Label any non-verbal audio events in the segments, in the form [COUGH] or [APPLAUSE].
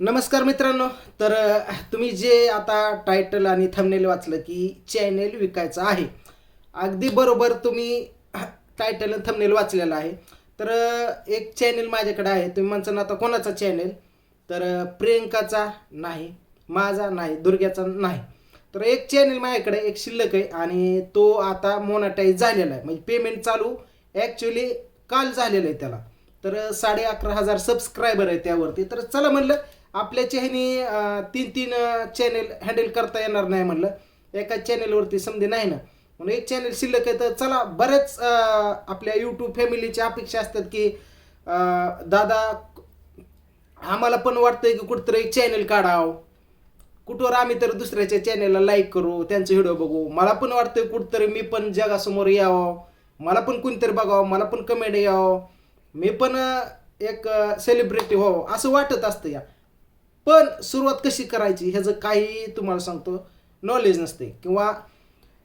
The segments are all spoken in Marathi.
नमस्कार मित्रांनो तर तुम्ही जे आता टायटल आणि थंबनेल वाचलं की चॅनेल विकायचं आहे अगदी बरोबर तुम्ही टायटल आणि थंबनेल वाचलेलं आहे. तर एक चॅनेल माझ्याकडे आहे तुम्ही म्हणता आता कोणाचा चॅनेल तर प्रियंकाचा नाही माझा नाही दुर्ग्याचा नाही. तर एक चॅनेल माझ्याकडे एक शिल्लक आहे आणि तो आता मोनाटाईज झालेला आहे. म्हणजे पेमेंट चालू ॲक्च्युली काल झालेलं आहे त्याला. तर साडे अकरा हजार सबस्क्रायबर आहे त्यावरती. तर चला म्हणलं आपल्या चेहनी तीन तीन चॅनेल हँडल करता येणार नाही म्हणलं. एका चॅनेलवरती समजे नाही ना. म्हणून एक चॅनेल शिल्लक आहे तर चला बरेच आपल्या यूट्यूब फॅमिलीची अपेक्षा असतात की दादा आम्हाला पण वाटतंय की कुठंतरी एक चॅनेल काढावं. कुठवर आम्ही तर दुसऱ्याच्या चॅनेलला लाईक करू त्यांचे व्हिडिओ बघू. मला पण वाटतंय कुठंतरी मी पण जगासमोर यावं. मला पण कोणतरी बघावं मला पण कमेंट यावं. मी पण एक सेलिब्रिटी व्हावं असं वाटत असतं या. पण सुरुवात कशी करायची ह्याचं काही तुम्हाला सांगतो. नॉलेज नसते किंवा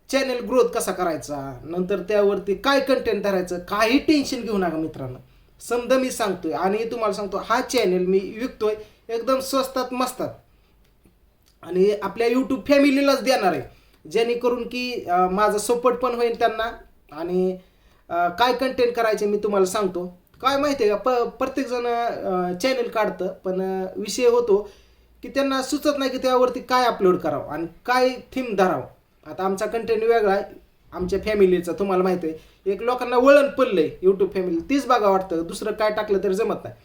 चॅनेल ग्रोथ कसा करायचा नंतर त्यावरती काय कंटेंट धरायचं काही टेन्शन घेऊ नका मित्रांनो. समजा मी सांगतोय आणि तुम्हाला सांगतो हा चॅनेल मी विकतोय एकदम स्वस्तात मस्तात. आणि आपल्या यूट्यूब फॅमिलीलाच देणार आहे. जेणेकरून की माझा सपोर्ट पण होईल त्यांना. आणि काय कंटेंट करायचे मी तुम्हाला सांगतो. काय माहिती आहे का? प प्रत्येकजण चॅनल काढतं पण विषय होतो की त्यांना सुचत नाही की त्यावरती काय अपलोड करावं आणि काय थीम धरावं. आता आमचा कंटेंट वेगळा आहे. आमच्या फॅमिलीचा तुम्हाला माहिती आहे. एक लोकांना वळण पडलं आहे यूट्यूब फॅमिली तीच बघा वाटतं दुसरं काय टाकलं तरी जमत नाही.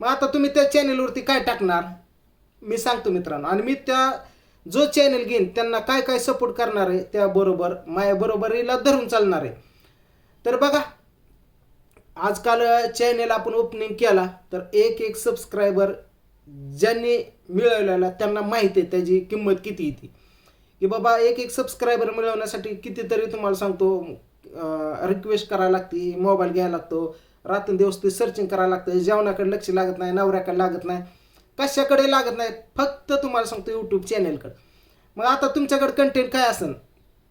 मग आता तुम्ही त्या चॅनेलवरती काय टाकणार? मी सांगतो मित्रांनो. आणि मी त्या जो चॅनल घेईन त्यांना काय काय सपोर्ट करणार आहे त्याबरोबर माझ्या बरोबरीला धरून चालणार आहे. तर बघा आजकाल चॅनेल आपण ओपनिंग केला तर एक एक सबस्क्रायबर ज्यांनी मिळवलेला त्यांना माहिती आहे त्याची किंमत किती येते की बाबा एक एक सबस्क्रायबर मिळवण्यासाठी कितीतरी तुम्हाला सांगतो रिक्वेस्ट करायला लागते मोबाईल घ्यायला लागतो रात्रंदिवस ते सर्चिंग करायला लागतं जेवणाकडे लक्ष लागत नाही नवऱ्याकडे लागत नाही कशाकडे लागत नाही फक्त तुम्हाला सांगतो यूट्यूब चॅनेलकडे मग आता तुमच्याकडे कंटेंट काय असेल?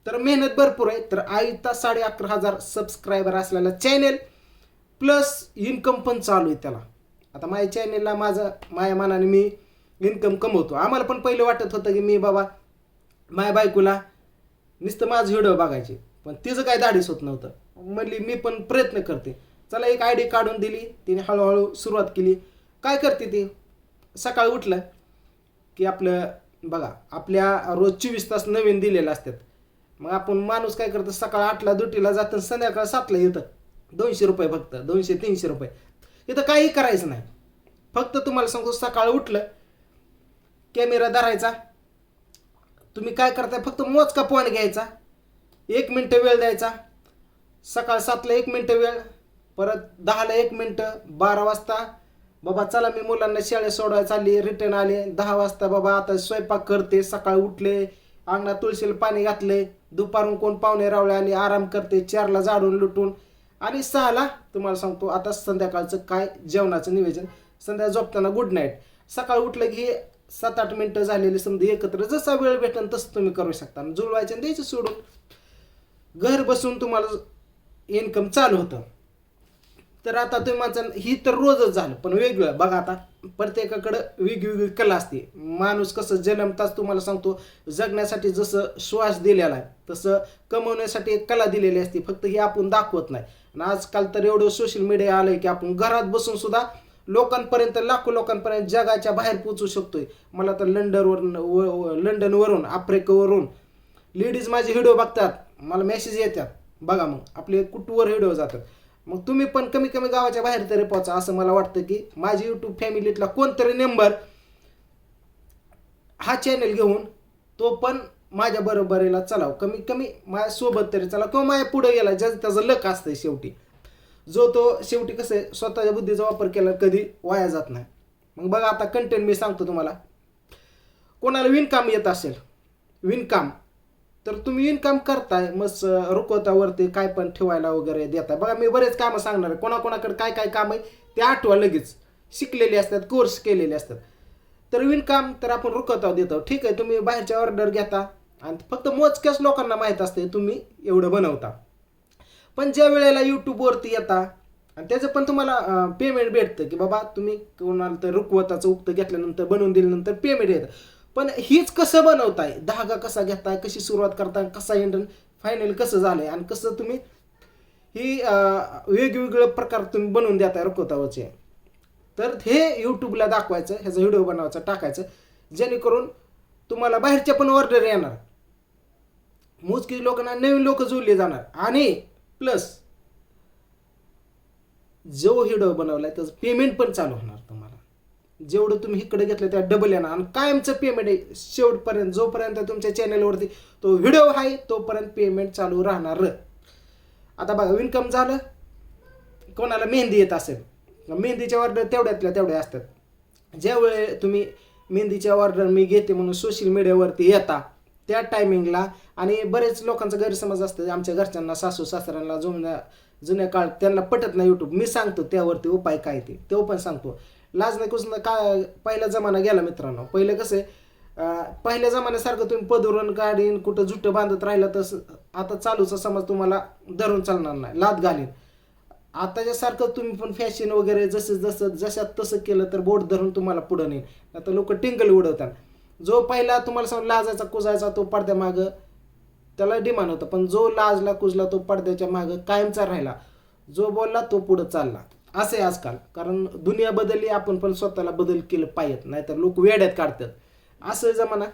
तर मेहनत भरपूर आहे तर आईता साडे अकरा हजार सबस्क्रायबर असलेला चॅनेल प्लस इन्कम पण चालू आहे त्याला. आता माझ्या चॅनेलला माझं माझ्या मनाने मी इन्कम कमवतो. आम्हाला पण पहिलं वाटत होतं की मी बाबा माझ्या बायकोला नुसतं माझं व्हिडिओ बघायचे. पण तिचं काय दाढीच होत नव्हतं. म्हणली मी पण प्रयत्न करते. चला एक आय डी काढून दिली. तिने हळूहळू सुरुवात केली. काय करते ती? सकाळी उठलं की आपलं बघा आपल्या रोज चोवीस तास नवीन दिलेले असतात. मग आपण माणूस काय करतं? सकाळ आठला दुटीला जातं संध्याकाळ सातला येतं. दोनशे रुपये फक्त दोनशे तीनशे रुपये. इथं काही करायचं नाही. फक्त तुम्हाला सांगतो सकाळ उठलं कॅमेरा धरायचा. तुम्ही काय करताय फक्त मोजका पॉईंट घ्यायचा. एक मिनटं वेळ द्यायचा. सकाळ सातला एक मिनटं वेळ परत दहाला एक मिनटं बारा वाजता बाबा चला मी मुलांना शाळेत सोडवायला चालली रिटर्न आले. दहा वाजता बाबा आता स्वयंपाक करते सकाळी उठले अंगणात तुळशीला पाणी घातले दुपारून कोण पाहुणे रावळे आले आराम करते चारला झाडून लुटून आणि सहाला तुम्हाला सांगतो आता संध्याकाळचं काय जेवणाचं नियोजन. संध्या झोपताना गुड नाईट सकाळी उठलं की सात आठ मिनटं झालेली समजा एकत्र जसा वेळ भेटेल तसं तुम्ही करू शकता. जुळवायचं द्यायचं सोडून. घर बसून तुम्हाला इन्कम चालू होतं. तर आता तुम्ही म्हणता ही तर रोजच झालं पण वेगळं. बघा आता प्रत्येकाकडं वेगवेगळी कला असते. माणूस कसं जन्मताच तुम्हाला सांगतो जगण्यासाठी जसं श्वास दिलेला आहे तसं कमवण्यासाठी एक कला दिलेली असते फक्त ही आपण दाखवत नाही. आणि आजकाल तर एवढं सोशल मीडिया आलंय की आपण घरात बसून सुद्धा लोकांपर्यंत लाखो लोकांपर्यंत जगाच्या बाहेर पोचू शकतोय. मला तर लंडनवरून व- लंडनवरून आफ्रिकेवरून लेडीज माझे व्हिडिओ बघतात. मला मेसेज येतात. बघा मग आपले कुठवर व्हिडिओ जातात. मग तुम्ही पण कमी कमी गावाच्या बाहेर तरी पोचा असं मला वाटतं की माझी यूट्यूब फॅमिलीतला कोणतरी मेंबर हा चॅनल घेऊन तो पण माझ्या बरोबरीला चलाव. कमी कमी माझ्या सोबत तरी चला किंवा माझ्या पुढे गेला ज्याचं त्याचं लक असतं शेवटी. जो तो शेवटी कसं आहे स्वतःच्या बुद्धीचा वापर केला कधी वाया जात नाही. मग बघा आता कंटेंट मी सांगतो तुम्हाला. कोणाला विणकाम येत असेल विणकाम. तर तुम्ही इन्कम करताय मग रुकवतावरती काय पण ठेवायला वगैरे देताय. बघा मी बरेच कामं सांगणार आहे. कोणाकोणाकडे काय काय काम आहे ते आठवा लगेच. शिकलेले असतात कोर्स केलेले असतात. तर विणकाम तर आपण रुकवता देतो ठीक आहे तुम्ही बाहेरच्या ऑर्डर घेता आणि फक्त मोजक्याच लोकांना माहीत असते तुम्ही एवढं बनवता. पण ज्या वेळेला यूट्यूबवरती येता आणि त्याचं पण तुम्हाला पेमेंट भेटतं की बाबा तुम्ही कोणाला तर रुकवताचं उक्त घेतल्यानंतर बनवून दिल्यानंतर पेमेंट येतं. पण हीच कसं बनवताय? धागा कसा घेताय? कशी सुरुवात करताय? कसा एंड फायनल कसं झालंय? आणि कसं तुम्ही ही वेगवेगळं वेगवेगळे प्रकार तुम्ही बनवून देताय रकोतावचे तर हे यूट्यूबला दाखवायचं ह्याचा व्हिडिओ बनवायचा टाकायचं. जेणेकरून तुम्हाला बाहेरच्या पण ऑर्डर येणार. मोजकी लोकांना नवीन लोक जोडले जाणार. आणि प्लस जो व्हिडिओ बनवलाय त्याचं पेमेंट पण चालू होणार. जेवढं तुम्ही इकडे घेतलं त्या डबल येणार आणि कायमचं पेमेंट आहे. शेवटपर्यंत जोपर्यंत तुमच्या चॅनलवरती तो व्हिडिओ आहे तोपर्यंत पेमेंट चालू राहणार. आता बघा इन्कम झालं. कोणाला मेहंदी येत असेल मेहंदीच्या ऑर्डर तेवढ्यातल्या तेवढ्या असतात. ज्यावेळे तुम्ही मेहंदीच्या ऑर्डर मी घेते म्हणून सोशल मीडियावरती येता त्या टायमिंगला आणि बरेच लोकांचा गैरसमज असतं आमच्या घरच्यांना सासू सासऱ्यांना जुन्या जुन्या काळ त्यांना पटत नाही यूट्यूब मी सांगतो त्यावरती उपाय काय ते तो पण सांगतो. लाज नाही कुसनं काय पहिला जमाना गेला मित्रांनो. पहिलं कसं आहे, पहिल्या जमान्यासारखं तुम्ही पदुरण काढीन कुठं जुटं बांधत राहिलं तसं आता चालूचा समज तुम्हाला धरून चालणार नाही लाद घालीन. आताच्या सारखं तुम्ही पण फॅशन वगैरे जसं जसं जशात तसं केलं तर बोट धरून तुम्हाला पुढं नेईल आता लोक टिंगल उडवतात. जो पहिला तुम्हाला सांग लाजायचा कुजायचा तो पडद्या मागं त्याला डिमांड होतं. पण जो लाजला कुजला तो पडद्याच्या मागं कायमचा राहिला. जो बोलला तो पुढं चालला. असं आहे आजकाल. कारण दुनिया बदलली आपण पण स्वतःला बदल केलं पाहिजेत. नाहीतर लोक वेड्यात काढतात. असं जमाना.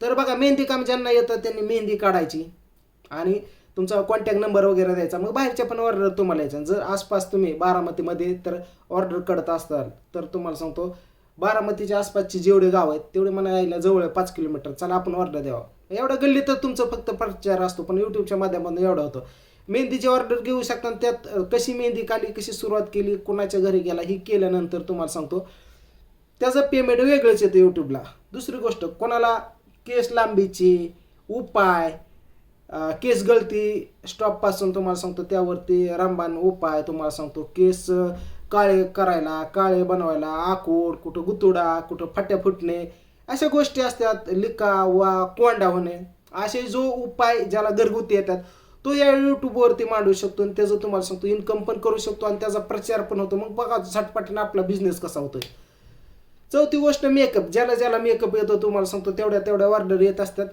तर बघा मेहंदी काम ज्यांना येतं त्यांनी मेहंदी काढायची. आणि तुमचा कॉन्टॅक्ट नंबर वगैरे द्यायचा. मग बाहेरच्या पण ऑर्डर तुम्हाला यायचं जर आसपास तुम्ही बारामतीमध्ये तर ऑर्डर करत असाल तर तुम्हाला सांगतो बारामतीच्या आसपासची जेवढे गाव आहेत तेवढे मला यायला जवळ पाच किलोमीटर. चला आपण ऑर्डर द्यावा. एवढा गल्ली तर तुमचं फक्त प्रचार असतो पण यूट्यूबच्या माध्यमातून एवढं होतं. मेहंदीची ऑर्डर घेऊ शकता. त्यात कशी मेहंदी काढली कशी सुरुवात केली कोणाच्या घरी गेला ही केल्यानंतर तुम्हाला सांगतो. त्याचं पेमेंट वेगळंच येतं यूट्यूबला दुसरी गोष्ट कोणाला केस लांबीची उपाय केस गळती स्टॉपपासून तुम्हाला सांगतो त्यावरती रामबाण उपाय तुम्हाला सांगतो. केस काळे करायला काळे बनवायला आकोड कुठं गुतुडा कुठं फाट्या फुटणे अशा गोष्टी असतात. लिका वा कोंडा होणे. असे जो उपाय ज्याला घरगुती येतात तो या यूट्यूबवरती मांडू शकतो आणि त्याचं तुम्हाला सांगतो इन्कम पण करू शकतो आणि त्याचा प्रचार पण होतो. मग बघा झटपटीने आपला बिझनेस कसा होतोय. चौथी गोष्ट मेकअप ज्याला ज्याला मेकअप येतो तुम्हाला सांगतो तेवढ्या तेवढ्या ऑर्डर येत असतात.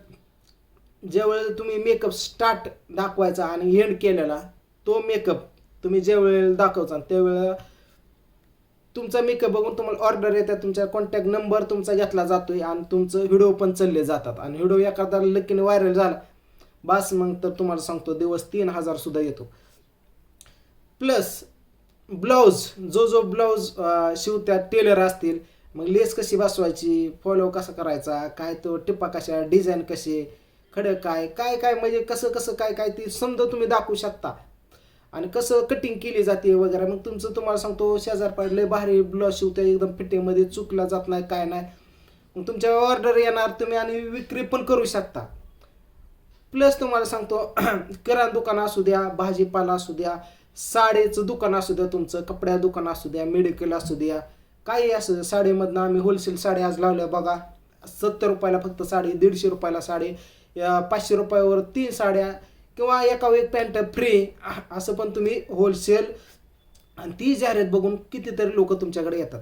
ज्यावेळेला तुम्ही मेकअप स्टार्ट दाखवायचा आणि एंड केलेला तो मेकअप तुम्ही ज्या वेळेला दाखवचा त्यावेळेला तुमचा मेकअप बघून तुम्हाला ऑर्डर येतात तुमचा कॉन्टॅक्ट नंबर तुमचा घेतला जातोय आणि तुमचं व्हिडिओ पण चालले जातात. आणि व्हिडिओ एखादा लकीने व्हायरल झाला बस मग तर तुम्हाला सांगतो दिवस तीन हजार सुद्धा येतो. प्लस ब्लाऊज जो जो ब्लाऊज शिवत्या टेलर असतील मग लेस कशी बसवायची फॉलो कसा करायचा काय तो टिप्पा कशा डिझाईन कसे खडं काय काय काय म्हणजे कसं कसं काय काय ते समजा तुम्ही दाखवू शकता. आणि कसं कटिंग केली जाते वगैरे मग तुमचं तुम्हाला सांगतो शेजार पाडले भारी ब्लाऊज शिवते एकदम फिटिंगमध्ये चुकला जात नाही काय नाही. मग तुमच्या ऑर्डर येणार तुम्ही आणि विक्री पण करू शकता. प्लस तुम्हाला सांगतो [CLEARS THROAT] किराणा दुकान असू द्या भाजीपाला असू द्या साडीचं दुकान असू द्या तुमचं कपड्या दुकान असू द्या मेडिकल असू द्या काही असू द्या. साडीमधनं आम्ही होलसेल साडी आज लावल्या बघा. सत्तर रुपयाला फक्त साडी दीडशे रुपयाला साडी पाचशे रुपयावर तीन साड्या किंवा एका एक पॅन्ट फ्री असं पण तुम्ही होलसेल आणि ती जाहिरात बघून कितीतरी लोक तुमच्याकडे येतात.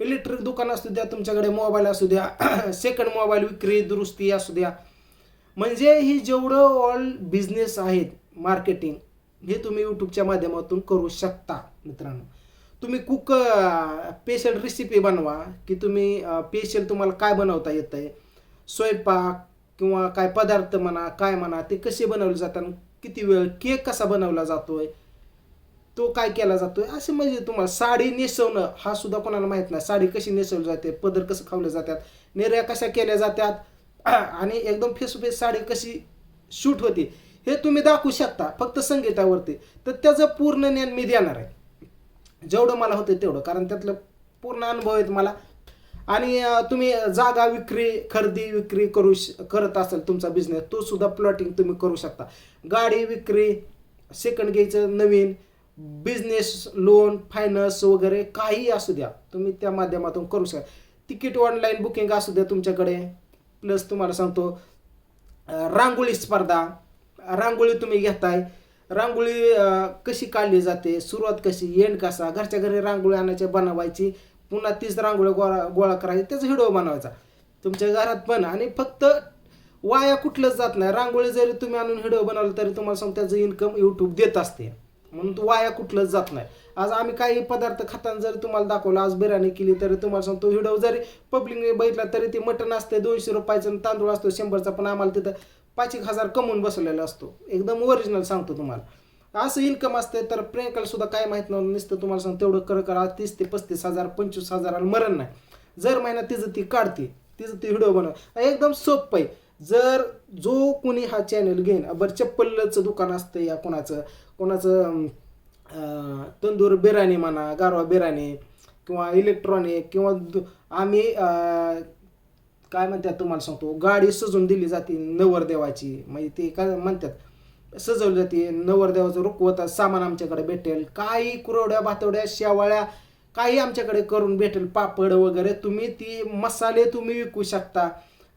इलेक्ट्रिक दुकान असू द्या तुमच्याकडे मोबाईल असू द्या [CLEARS THROAT] सेकंड मोबाईल विक्री दुरुस्ती असू द्या. म्हणजे ही जेवढं ऑल बिझनेस आहेत मार्केटिंग हे तुम्ही यूट्यूबच्या माध्यमातून करू शकता मित्रांनो. तुम्ही कुक स्पेशल रेसिपी बनवा की तुम्ही स्पेशल तुम्हाला काय बनवता येतं आहे स्वयंपाक किंवा काय पदार्थ म्हणा काय म्हणा ते कसे बनवले जातात किती वेळ केक कसा बनवला जातो आहे तो काय केला जातो आहे असे म्हणजे तुम्हाला साडी नेसवणं हा सुद्धा कोणाला माहीत नाही. साडी कशी नेसवली जाते पदर कसं खावले जातात निर्या कशा केल्या जातात आणि एकदम फेस टू फेस साडी कशी शूट होती हे तुम्ही दाखवू शकता फक्त संगीतावरती. तर त्याचं पूर्ण ज्ञान मी देणार आहे. जेवढं मला होतं तेवढं कारण त्यातलं पूर्ण अनुभव आहेत मला. आणि तुम्ही जागा विक्री खरेदी विक्री करू श- करत असाल तुमचा बिझनेस तो सुद्धा प्लॉटिंग तुम्ही करू शकता. गाडी विक्री सेकंड घ्यायचं नवीन बिझनेस लोन फायनान्स वगैरे काही असू द्या तुम्ही त्या माध्यमातून करू शकता. तिकीट ऑनलाईन बुकिंग असू द्या तुमच्याकडे. प्लस तुम्हाला सांगतो रांगोळी स्पर्धा रांगोळी तुम्ही घेताय रांगोळी कशी काढली जाते सुरुवात कशी एंड कसा घरच्या घरी रांगोळी आणायची बनवायची पुन्हा तीच रांगोळी गोळा गोळा करायची त्याचा व्हिडिओ बनवायचा. तुमच्या घरात पण आणि फक्त वाया कुठलंच जात नाही. रांगोळी जरी तुम्ही आणून व्हिडिओ बनवला तरी तुम्हाला सांग त्याचं इन्कम यूट्यूब देत असते. म्हणून तो वाया कुठलंच जात नाही. आज आम्ही काही पदार्थ खाताना जरी तुम्हाला दाखवलं आज बिर्याणी केली तरी तुम्हाला सांगतो व्हिडिओ जरी पब्लिकने बघितला तरी ते मटण असते दोनशे रुपयाचं आणि तांदूळ असतो शंभरचा पण आम्हाला तिथं पाच एक हजार कमवून बसवलेला असतो. एकदम ओरिजिनल सांगतो तुम्हाला. असं इन्कम असते तर प्रियंकाला सुद्धा काय माहीत नव्हतं नुसतं तुम्हाला सांग तेवढं कर करा तीस ते पस्तीस हजार पंचवीस हजाराला मरण नाही. जर महिना तिचं ती काढते तिचं ती व्हिडिओ बनव. एकदम सोपं आहे. जर जो कोणी हा चॅनल घेईन बरं चप्पलचं दुकान असतं या कोणाचं कोणाचं तंदूर बिर्याणी म्हणा गारवा बिर्याणी किंवा इलेक्ट्रॉनिक किंवा आम्ही काय म्हणतात तुम्हाला सांगतो गाडी सजून दिली जाते नवरदेवाची. म्हणजे ते काय म्हणतात सजवली जाते नवरदेवाचं रुकवत सामान आमच्याकडे भेटेल. काही कुरवड्या भातवड्या शेवाळ्या काही आमच्याकडे करून भेटेल. पापड वगैरे तुम्ही ती मसाले तुम्ही विकू शकता.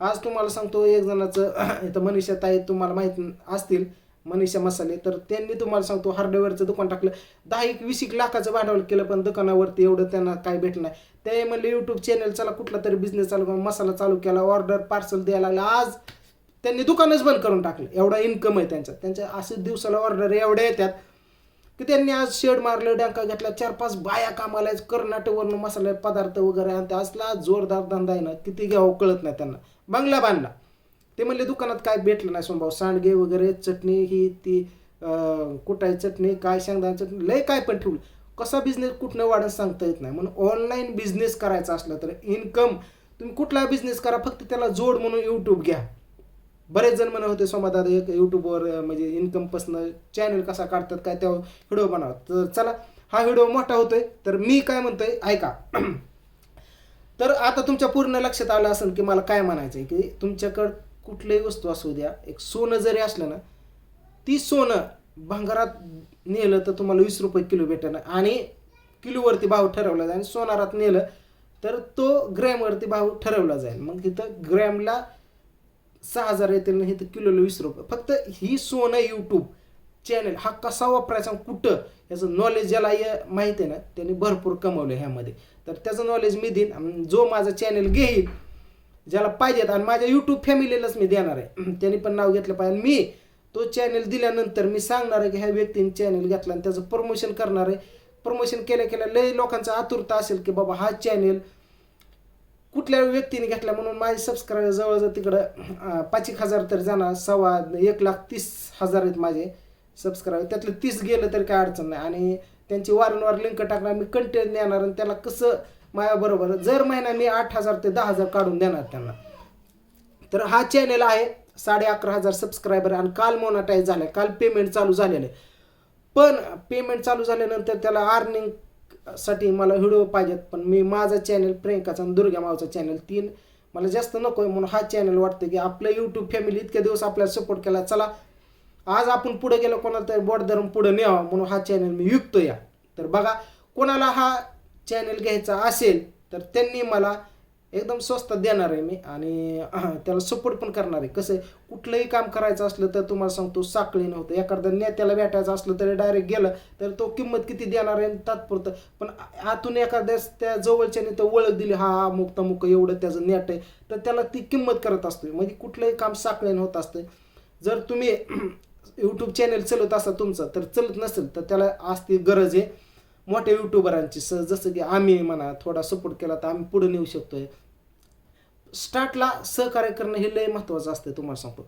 आज तुम्हाला सांगतो एक जणाचं [COUGHS] इथं मनीषा ताई तुम्हाला माहीत असतील मनीषा मसाले तर त्यांनी तुम्हाला सांगतो हार्डवेअरचं दुकान टाकलं. दहा एक वीस एक लाखाचं भांडवल केलं पण दुकानावरती एवढं त्यांना काय भेटलं नाही. ते म्हणले यूट्यूब चॅनल चला कुठला तरी बिझनेस चालू करून मसाला चालू केला ऑर्डर पार्सल द्यायला लागला. आज त्यांनी दुकानच बंद करून टाकलं. एवढा इन्कम आहे त्यांचा. त्यांच्या असे दिवसाला ऑर्डर एवढ्या येतात की त्यांनी आज शेड मारलं डंका घेतला चार पाच बाया कामाला कर्नाटकवरनं मसाले पदार्थ वगैरे आणि असला जोरदार धंदा आहे ना किती घ्यावं कळत नाही त्यांना. बंगला बांधला. ते म्हणले दुकानात काय भेटलं नाही सोमभाऊ सांडगे वगैरे चटणी ही ती अं, कुटाई चटणी काय शेंगदाणा चटणी लय काय पण ठेवलं. कसा बिझनेस कुठनं वाढत सांगता येत नाही. म्हणून ऑनलाईन बिझनेस करायचा असला तर इन्कम तुम्ही कुठला बिझनेस करा फक्त त्याला जोड म्हणून यूट्यूब घ्या. बरेच जण म्हणत होते सोमादादा एक यूट्यूबवर म्हणजे इन्कमपासनं चॅनल कसा काढतात काय त्या व्हिडिओ बनवा. तर चला हा व्हिडिओ मोठा होतोय. तर मी काय म्हणतोय ऐका. [CLEARS THROAT] तर आता तुमच्या पूर्ण लक्षात आलं असेल की मला काय म्हणायचं आहे की तुमच्याकडं कुठलीही वस्तू असू द्या एक सोनं जरी असलं ना ती सोनं भंगारात नेलं तर तुम्हाला वीस रुपये किलो भेटणं आणि किलोवरती भाव ठरवला जाईल आणि सोनारात नेलं तर तो ग्रॅमवरती भाव ठरवला जाईल. मग तिथं ग्रॅमला सहा हजार येतील ना इथं किलोला वीस रुपये. फक्त ही सोनं यूट्यूब चॅनल हा कसा वापरायचा कुठं याचं नॉलेज ज्याला या- माहिती आहे ना त्यांनी भरपूर कमवलं ह्यामध्ये. तर त्याचं नॉलेज मी देईन. जो माझा चॅनल घेईल ज्याला पाहिजेत आणि माझ्या यूट्यूब फॅमिलीलाच मी देणार आहे. [CLEARS THROAT] त्यांनी पण नाव घेतलं पाहिजे. मी तो चॅनल दिल्यानंतर मी सांगणार आहे की ह्या व्यक्तीने चॅनल घेतला आणि त्याचं प्रमोशन करणार आहे. प्रमोशन केल्या केल्या लय लोकांचा आतुरता असेल की बाबा हा चॅनल कुठल्या व्यक्तीने घेतला म्हणून माझे सबस्क्रायबर जवळजवळ तिकडं पाच एक हजार तरी जाणार. सव्वा एक लाख तीस हजार आहेत माझे सबस्क्रायबर त्यातलं तीस गेलं तरी काय अडचण नाही. आणि त्यांची वारंवार लिंक टाकणार मी कंटेंट देणार आणि त्याला कसं माझ्याबरोबर जर महिना मी आठ हजार ते दहा हजार काढून देणार त्यांना. तर हा चॅनल आहे साडे अकरा हजार सबस्क्रायबर आणि काल मोनाटाईज झालं काल पेमेंट चालू झालेलं आहे. पण पेमेंट चालू झाल्यानंतर त्याला अर्निंगसाठी मला व्हिडिओ पाहिजेत पण मी माझा चॅनल प्रियंकाचा आणि दुर्गा मावचा चॅनल तीन. मला जास्त नको आहे म्हणून हा चॅनल वाटतं की आपलं यूट्यूब फॅमिली इतके दिवस आपल्याला सपोर्ट केला. चला आज आपण पुढे गेलो कोणाला तरी बोट धरून पुढे न्यावं म्हणून हा चॅनल मी विकतो या. तर बघा कोणाला हा चॅनल घ्यायचा असेल तर त्यांनी मला एकदम स्वस्तात देणार आहे मी आणि त्याला सपोर्ट पण करणार आहे. कसं आहे, कुठलंही काम करायचं असलं तर तुम्हाला सांगतो साखळी नव्हतं. एखाद्या नेत्याला भेटायचं असलं तरी डायरेक्ट गेलं तर तो किंमत किती देणार आहे तात्पुरतं. पण आतून एखाद्या त्या जवळच्याने तर ओळख दिली हा हा मुक तमुक एवढं त्याचं नेट आहे. तर त्याला ती किंमत करत असतो म्हणजे कुठलंही काम साखळीनं होत असतं जर तुम्ही यूट्यूब चॅनल चलत असता तुमचं तर चालत नसेल तर त्याला आज ती गरज आहे. मोठ्या युट्यूबरांची स जसं की आम्ही म्हणा थोडा सपोर्ट केला तर आम्ही पुढे नेऊ शकतोय. स्टार्टला सहकार्य करणं हे लय महत्त्वाचं असतं तुम्हाला सांगतो.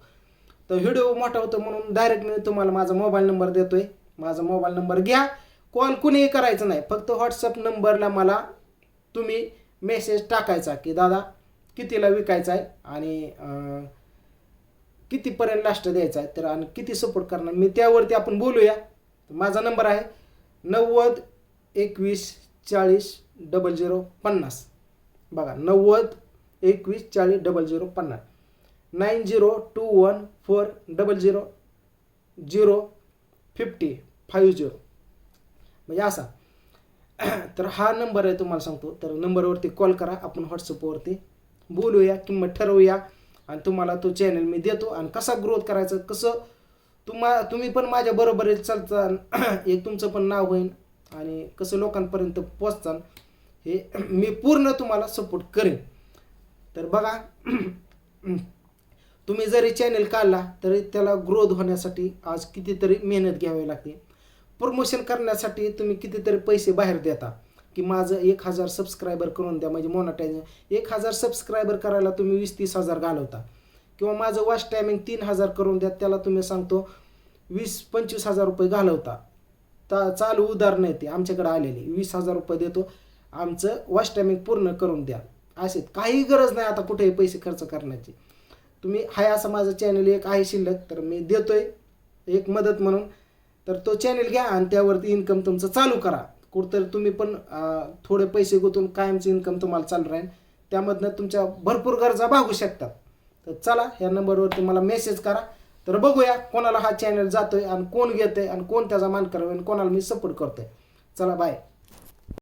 तर व्हिडिओ मोठा होतो म्हणून डायरेक्ट मी तुम्हाला माझा मोबाईल नंबर देतोय. माझा मोबाईल नंबर घ्या. कॉल कुणीही करायचं नाही. फक्त व्हॉट्सअप नंबरला मला तुम्ही मेसेज टाकायचा की दादा कितीला विकायचा आहे आणि कितीपर्यंत लास्ट द्यायचा आहे? तर आणि किती सपोर्ट करणार? मी त्यावरती आपण बोलूया. माझा नंबर आहे नव्वद एकवीस चाळीस डबल झिरो पन्नास. बघा नव्वद एकवीस चाळीस डबल झिरो पन्नास. Nine zero two one four double zero zero fifty five zero म्हणजे असा. [CLEARS THROAT] तर हा नंबर आहे तुम्हाला सांगतो. तर नंबरवरती कॉल करा. आपण व्हॉट्सअपवरती बोलूया किंमत ठरवूया. आणि तुम्हाला तो चॅनल मी देतो. आणि कसा ग्रोथ करायचं कसं तुम्हा तुम्ही पण माझ्या बरोबर चालता. [CLEARS THROAT] एक तुमचं पण नाव होईल आणि कसं लोकांपर्यंत पोचताल हे मी पूर्ण तुम्हाला सपोर्ट करेन. तर बघा [CLEARS THROAT] तुम्ही जरी चॅनल काढला तरी त्याला ग्रोथ होण्यासाठी आज कितीतरी मेहनत घ्यावी लागते. प्रमोशन करण्यासाठी तुम्ही कितीतरी पैसे बाहेर देता की माझं एक हजार सबस्क्रायबर करून द्या म्हणजे मोनोटायझिंग एक हजार सबस्क्रायबर करायला तुम्ही वीस तीस हजार घालवता. किंवा माझं वॉच टायमिंग तीन हजार करून द्या त्याला तुम्ही सांगतो वीस पंचवीस हजार रुपये घालवता. ता चालू उदाहरणं येते ते आमच्याकडे आलेली. वीस हजार रुपये देतो. आमचं वॉच टायमिंग पूर्ण करून द्या. असे काही गरज नाही आता कुठेही पैसे खर्च करण्याची. तुम्ही हाय असं माझं चॅनल एक आहे शिल्लक तर मी देतोय. एक मदत म्हणून. तर तो चॅनल घ्या आणि त्यावरती इन्कम तुमचं चालू करा. कुठंतरी तुम्ही पण थोडे पैसे गुंतून कायमचं इन्कम तुम्हाला चालू राहील. त्यामधनं तुमच्या भरपूर गरजा भागू शकतात. तर चला या नंबरवरती मला मेसेज करा. तर बघूया कोणाला हा चॅनल जातोय आणि कोण घेतोय आणि कोण त्याचा मान करावा आणि कोणाला मी सपोर्ट करतोय. चला बाय